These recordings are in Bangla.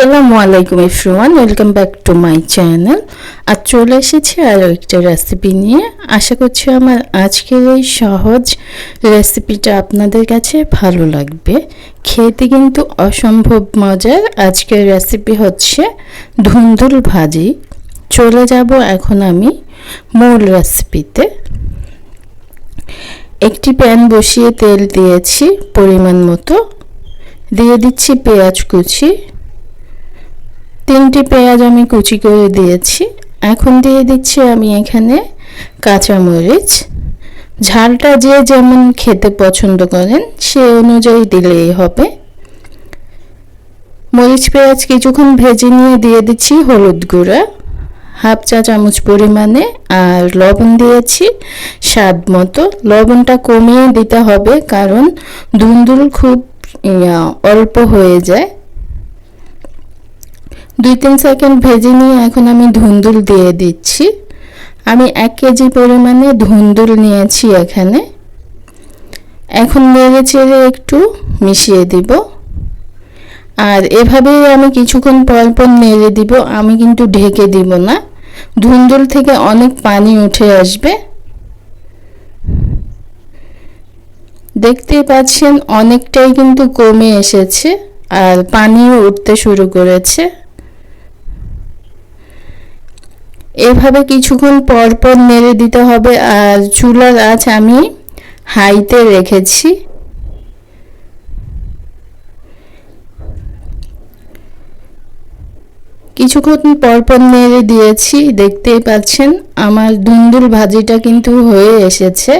আসসালামু আলাইকুম everyone, welcome back to my channel. আর চলে এসেছি আরও একটা রেসিপি নিয়ে। আশা করছি আমার আজকের এই সহজ রেসিপিটা আপনাদের কাছে ভালো লাগবে। খেতে কিন্তু অসম্ভব মজার। আজকের রেসিপি হচ্ছে ধুন্দুল ভাজি। চলে যাব এখন আমি মূল রেসিপিতে একটি প্যান বসিয়ে তেল দিয়েছি পরিমাণ মতো। দিয়ে দিচ্ছি পেঁয়াজ কুচি। তিনটি পেঁয়াজ আমি কুচি করে দিয়েছি। এখন দিয়ে দিচ্ছি আমি এখানে কাঁচামরিচ। ঝালটা যে যেমন খেতে পছন্দ করেন, সে অনুযায়ী দিলেই হবে। মরিচ পেঁয়াজ কিছুক্ষণ ভেজে নিয়ে দিয়ে দিচ্ছি হলুদ গুঁড়া, হাফ চা চামচ পরিমাণে, আর লবণ দিয়েছি স্বাদ মতো। লবণটা কমিয়ে দিতে হবে, কারণ ধুন্দুল খুব অল্প হয়ে যায়। দুই তিন সেকেন্ড ভেজে নিয়ে এখন আমি ধুন্দুল দিয়ে দিচ্ছি। আমি এক কেজি পরিমাণে ধুন্দুল নিয়েছি এখানে। এখন নেড়ে চেড়ে একটু মিশিয়ে দিব। আর এভাবেই আমি কিছুক্ষণ পর পর নেড়ে দিব, আমি কিন্তু ঢেকে দিব না। ধুন্দুল থেকে অনেক পানি উঠে আসবে। দেখতেই পাচ্ছেন, অনেকটাই কিন্তু কমে এসেছে আর পানিও উঠতে শুরু করেছে। এভাবে কিছুক্ষণ পর পর নেড়ে দিতে হবে আর চুলার আঁচ আমি হাইতে রেখেছি। কিছুক্ষণ পর পর নেড়ে দিয়েছি, দেখতেই পাচ্ছেন আমার দুন্দুল ভাজিটা কিন্তু হয়ে এসেছে।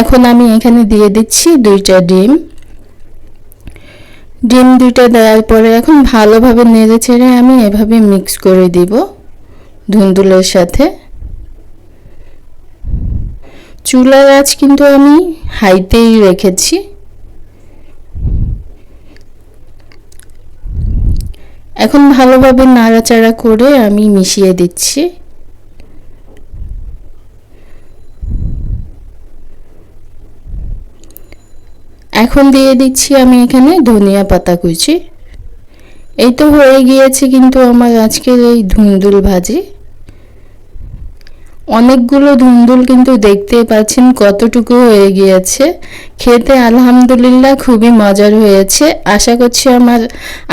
এখন আমি এখানে দিয়ে দিচ্ছি দুইটা ডিম। ডিম দুইটা দেওয়ার পরে এখন ভালোভাবে নেড়ে ছেড়ে আমি এভাবে মিক্স করে দিব। ধুন্দুলের সাথে। চুলার আঁচ কিন্তু আমি হাইতেই রেখেছি। এখন ভালোভাবে নাড়াচাড়া করে আমি মিশিয়ে দিচ্ছি। এখন দিয়ে দিচ্ছি আমি এখানে ধনিয়া পাতা কুচি। এই তো হয়ে গিয়েছে কিন্তু আমার আজকের এই ধুন্দুল ভাজি। অনেকগুলো ধুন্দুল কিন্তু দেখতেই পাচ্ছেন কতটুকু হয়ে গিয়েছে। খেতে আলহামদুলিল্লাহ খুবই মজার হয়েছে। আশা করছি আমার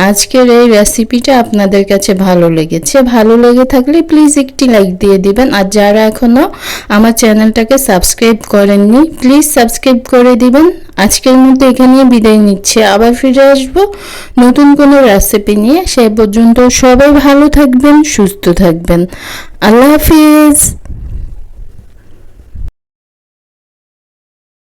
আজকের এই রেসিপিটা আপনাদের কাছে ভালো লেগেছে। ভালো লেগে থাকলে প্লিজ একটি লাইক দিয়ে দিবেন। আর যারা এখনও আমার চ্যানেলটাকে সাবস্ক্রাইব করেননি প্লিজ সাবস্ক্রাইব করে দিবেন। আজকের মতো এখানে বিদায় নিচ্ছে। আবার ফিরে আসব নতুন কোনো রেসিপি নিয়ে। সে পর্যন্ত সবাই ভালো থাকবেন, সুস্থ থাকবেন। আল্লাহ হাফিজ।